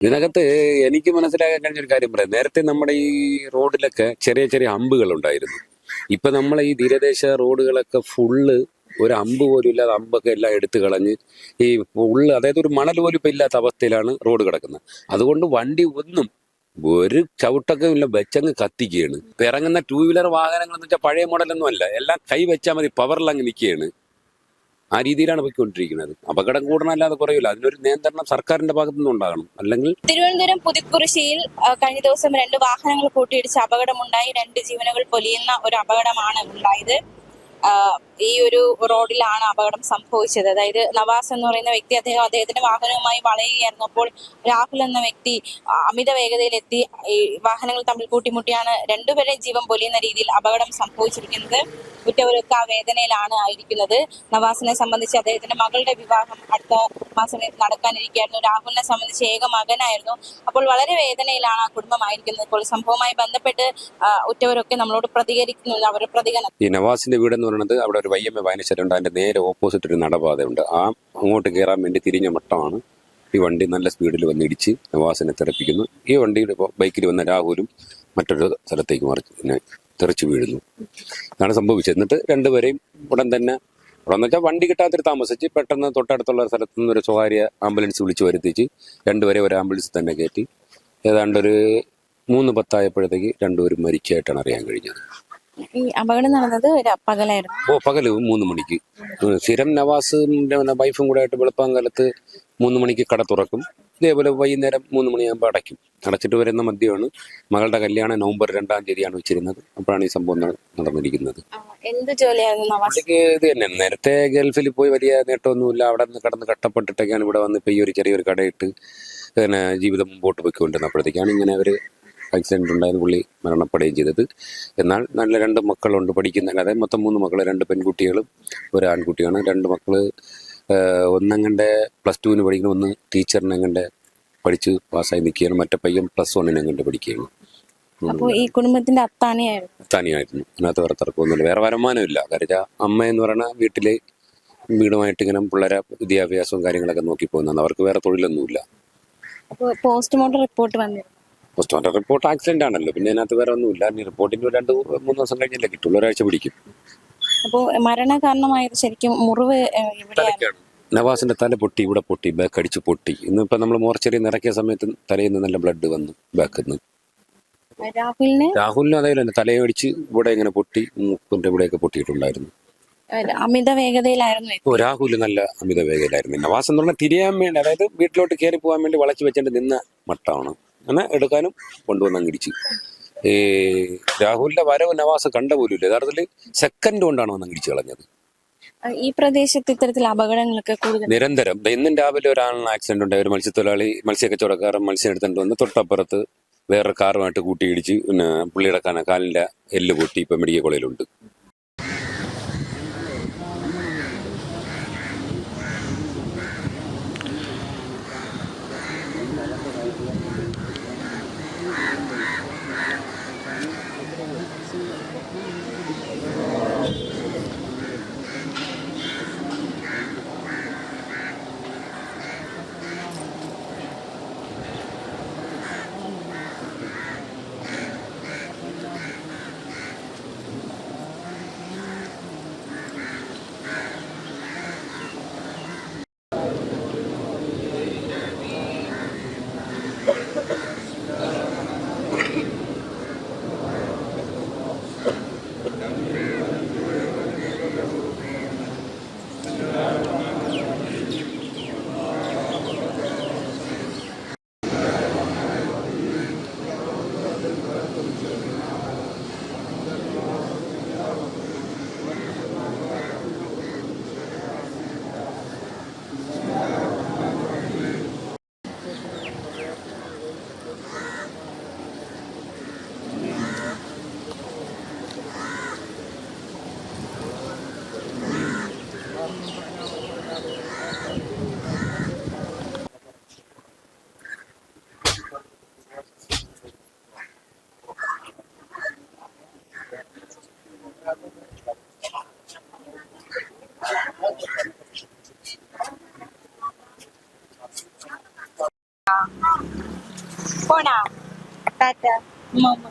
ഇതിനകത്ത് എനിക്ക് മനസ്സിലാക്കാൻ കഴിഞ്ഞ ഒരു കാര്യം പറയാം. നേരത്തെ നമ്മുടെ ഈ റോഡിലൊക്കെ ചെറിയ ചെറിയ അമ്പുകൾ ഉണ്ടായിരുന്നു ഇപ്പൊ നമ്മളെ ഈ തീരദേശ റോഡുകളൊക്കെ ഫുള്ള് ഒരു അമ്പ് പോലും ഇല്ലാതെ അമ്പൊക്കെ എല്ലാം എടുത്തു കളഞ്ഞ് ഈ ഫുള്ള് അതായത് ഒരു മണൽ പോലും ഇപ്പൊ ഇല്ലാത്ത അവസ്ഥയിലാണ് റോഡ് കിടക്കുന്നത്. അതുകൊണ്ട് വണ്ടി ഒന്നും ഒരു ചവിട്ടൊക്കെ ഇല്ല വെച്ചങ്ങ് കത്തിക്കുകയാണ്. ഇറങ്ങുന്ന ടൂ വീലർ വാഹനങ്ങൾ എന്ന് വെച്ചാൽ പഴയ മോഡലൊന്നും അല്ല. എല്ലാം കൈ വെച്ചാൽ മതി പവറിൽ അങ്ങ് നിൽക്കുകയാണ് ആ രീതിയിലാണ് പോയിക്കൊണ്ടിരിക്കുന്നത്. അപകടം കൂടണമല്ലാതെ കുറയില്ല അതിനൊരു നിയന്ത്രണം സർക്കാരിന്റെ ഭാഗത്തുനിന്ന് ഉണ്ടാകണം. അല്ലെങ്കിൽ തിരുവനന്തപുരം പുതുക്കുറിശ്ശിയിൽ കഴിഞ്ഞ ദിവസം രണ്ട് വാഹനങ്ങൾ കൂട്ടിയിടിച്ച് അപകടമുണ്ടായി. രണ്ട് ജീവനുകൾ പൊലിയുന്ന ഒരു അപകടമാണ് ഉണ്ടായത്. ഈ ഒരു റോഡിലാണ് അപകടം സംഭവിച്ചത്. അതായത് നവാസ് എന്ന് പറയുന്ന വ്യക്തി അദ്ദേഹം അദ്ദേഹത്തിന്റെ വാഹനവുമായി വളയുകയായിരുന്നു. അപ്പോൾ രാഹുൽ എന്ന വ്യക്തി അമിത വേഗതയിലെത്തി ഈ വാഹനങ്ങൾ തമ്മിൽ കൂട്ടിമുട്ടിയാണ്. രണ്ടുപേരെ ജീവൻ പൊലിയുന്ന രീതിയിൽ അപകടം സംഭവിച്ചിരിക്കുന്നത്. ഉറ്റവരൊക്കെ ആ വേദനയിലാണ് ആയിരിക്കുന്നത്. നവാസിനെ സംബന്ധിച്ച് അദ്ദേഹത്തിന്റെ മകളുടെ വിവാഹം അടുത്ത മാസം നടക്കാനിരിക്കുകയായിരുന്നു. രാഹുലിനെ സംബന്ധിച്ച് ഏക മകനായിരുന്നു. അപ്പോൾ വളരെ വേദനയിലാണ് ആ കുടുംബമായിരിക്കുന്നത് ഇപ്പോൾ സംഭവവുമായി ബന്ധപ്പെട്ട് ഉറ്റവരൊക്കെ നമ്മളോട് പ്രതികരിക്കുന്നു. അവരുടെ പ്രതികരണം. ഈ നവാസിന്റെ വീടെന്ന് പറയുന്നത് അവിടെ ഒരു വയ്യമ്മ വായനശാലുണ്ട് അതിന്റെ നേരെ ഓപ്പോസിറ്റ് ഒരു നടപാതയുണ്ട്. ആ അങ്ങോട്ട് കയറാൻ വേണ്ടി തിരിഞ്ഞ മട്ടമാണ് ഈ വണ്ടി നല്ല സ്പീഡിൽ വന്ന് ഇടിച്ച് നവാസിനെ തെറിപ്പിക്കുന്നു. ഈ വണ്ടിയുടെ ബൈക്കിൽ വന്ന രാഹുലും മറ്റൊരു സ്ഥലത്തേക്ക് മറിച്ച് തെറിച്ച് വീഴുന്നു. അതാണ് സംഭവിച്ചത്. എന്നിട്ട് രണ്ടുപേരെയും ഉടൻ തന്നെ ഉടൻ എന്ന് വെച്ചാൽ വണ്ടി കിട്ടാത്തൊരു താമസിച്ച് പെട്ടെന്ന് തൊട്ടടുത്തുള്ള സ്ഥലത്തു നിന്ന് ഒരു സ്വകാര്യ ആംബുലൻസ് വിളിച്ച് വരുത്തിച്ച് രണ്ടുപേരെ ഒരു ആംബുലൻസ് തന്നെ കയറ്റി. ഏതാണ്ട് ഒരു മൂന്ന് പത്തായപ്പോഴത്തേക്ക് രണ്ടുപേരും മരിച്ചായിട്ടാണ് അറിയാൻ കഴിഞ്ഞത്. ഈ അപകടം നടന്നത് പകലായിരുന്നു. ഓ പകൽ മൂന്ന് മണിക്ക്. സ്ഥിരം നവാസും വൈഫും കൂടെ ആയിട്ട് വെളുപ്പാങ്കാലത്ത് മൂന്ന് മണിക്ക് കട തുറക്കും. ഇതേപോലെ വൈകുന്നേരം മൂന്ന് മണിയാകുമ്പോൾ അടയ്ക്കും. അടച്ചിട്ട് വരുന്ന മദ്യമാണ്. മകളുടെ കല്യാണം നവംബർ രണ്ടാം തീയതിയാണ് വെച്ചിരുന്നത്. അപ്പോഴാണ് ഈ സംഭവം നടന്നിരിക്കുന്നത്. എന്ത് ജോലിയായിരുന്നു നവാസ്? പുള്ളിക്ക് ഇത് തന്നെ. നേരത്തെ ഗൾഫിൽ പോയി വലിയ നേട്ടമൊന്നുമില്ല. അവിടെ നിന്ന് കടന്ന് കട്ടപ്പെട്ടിട്ടൊക്കെയാണ് ഇവിടെ വന്ന് ഇപ്പൊ ഈ ഒരു ചെറിയൊരു കടയിട്ട് പിന്നെ ജീവിതം മുമ്പോട്ട് പോയിക്കൊണ്ടിരുന്നപ്പോഴത്തേക്കാണ് ഇങ്ങനെ അവർ ആക്സിഡന്റ് ഉണ്ടായത് പുള്ളി മരണപ്പെടുകയും ചെയ്തത്. എന്നാൽ നല്ല രണ്ട് മക്കളുണ്ട് പഠിക്കുന്ന അതായത് മൊത്തം മൂന്ന് മക്കൾ രണ്ട് പെൺകുട്ടികളും ഒരു ആൺകുട്ടിയാണ് രണ്ട് മക്കൾ ആഹ് ഒന്നങ്ങന്റെ പ്ലസ് ടുവിന് പഠിക്കണം ഒന്ന് ടീച്ചറിനെങ്ങണ്ട് പഠിച്ച് പാസ്സായി നിൽക്കുകയാണ് മറ്റേ പയ്യൻ പ്ലസ് വണ്ണിനെങ്ങണ്ട് പഠിക്കുകയാണ്. അപ്പോൾ ഈ കുടുംബത്തിന്റെ അത്താണിയായിരുന്നു. അത്താണിയായിരുന്നു. അതിനകത്ത് വേറെ തർക്കമൊന്നുമില്ല വേറെ വരുമാനമില്ല കാര്യം അമ്മ എന്ന് പറയുന്ന വീട്ടിൽ വീടുമായിട്ട് ഇങ്ങനെ പിള്ളേരെ വിദ്യാഭ്യാസവും കാര്യങ്ങളൊക്കെ നോക്കി പോകുന്നതാണ്. അവർക്ക് വേറെ തൊഴിലൊന്നുമില്ല. പോസ്റ്റ്മോർട്ടം റിപ്പോർട്ട് വന്നിരുന്നു. പോസ്റ്റ്മോർട്ടം റിപ്പോർട്ട് ആക്സിഡന്റ് ആണല്ലോ. പിന്നെ അതിനകത്ത് വേറെ ഒന്നുമില്ല. ഇല്ല റിപ്പോർട്ടിന് രണ്ട് മൂന്ന് ദിവസം കഴിഞ്ഞല്ലേ കിട്ടുള്ളൂ. ഒരാഴ്ച പിടിക്കും. അപ്പോ മരണ കാരണമായത് ശരിക്കും മുറിവ് എവിടെയാണ്? നവാസിന്റെ തല പൊട്ടി ഇവിടെ പൊട്ടി ബാക്ക് അടിച്ച് പൊട്ടി. ഇന്നിപ്പോ നമ്മൾ മോർച്ചറി നിറക്കിയ സമയത്ത് തലയിൽ നിന്ന് നല്ല ബ്ലഡ് വന്നു ബാക്കിൽ നിന്ന്. രാഹുലിന്? രാഹുലിനും അതേപോലെ തന്നെ തലയടിച്ച് ഇവിടെ ഇങ്ങനെ പൊട്ടി മൂക്കിന്റെ ഇവിടെയൊക്കെ പൊട്ടിയിട്ടുണ്ടായിരുന്നു. അമിത വേഗതയിലായിരുന്നു ഓ രാഹുൽ നല്ല അമിത വേഗതയിലായിരുന്നു. നവാസ് എന്ന് പറഞ്ഞാൽ തിരിയാൻ വേണ്ടി അതായത് വീട്ടിലോട്ട് കയറി പോകാൻ വേണ്ടി വളച്ചു വെച്ചിട്ട് നിന്ന മട്ടാണ്. അങ്ങനെ എടുക്കാനും കൊണ്ടുവന്ന് അങ്ങിടിച്ച് ഈ രാഹുലിന്റെ വരവ് നവാസ് കണ്ട പോലും യഥാർത്ഥത്തിൽ സെക്കൻഡ് കൊണ്ടാണ് വന്ന് അങ്ങിടിച്ച് കളഞ്ഞത്. ഈ പ്രദേശത്ത് ഇത്തരത്തിൽ അപകടങ്ങളൊക്കെ കൂടുതൽ നിരന്തരം. ഇന്നും രാവിലെ ഒരാളിന് ആക്സിഡന്റ് ഉണ്ടായി. ഒരു മത്സ്യത്തൊഴിലാളി മത്സ്യ കച്ചവടക്കാരൻ മത്സ്യം എടുത്തിട്ടുണ്ട് വന്ന് തൊട്ടപ്പുറത്ത് വേറൊരു കാറുമായിട്ട് കൂട്ടിയിടിച്ച് പിന്നെ പുള്ളിയുടെ കാലിന്റെ എല്ല് പൊട്ടി ഇപ്പൊ മെഡിക്കൽ കോളേജിലുണ്ട്. 在哪么么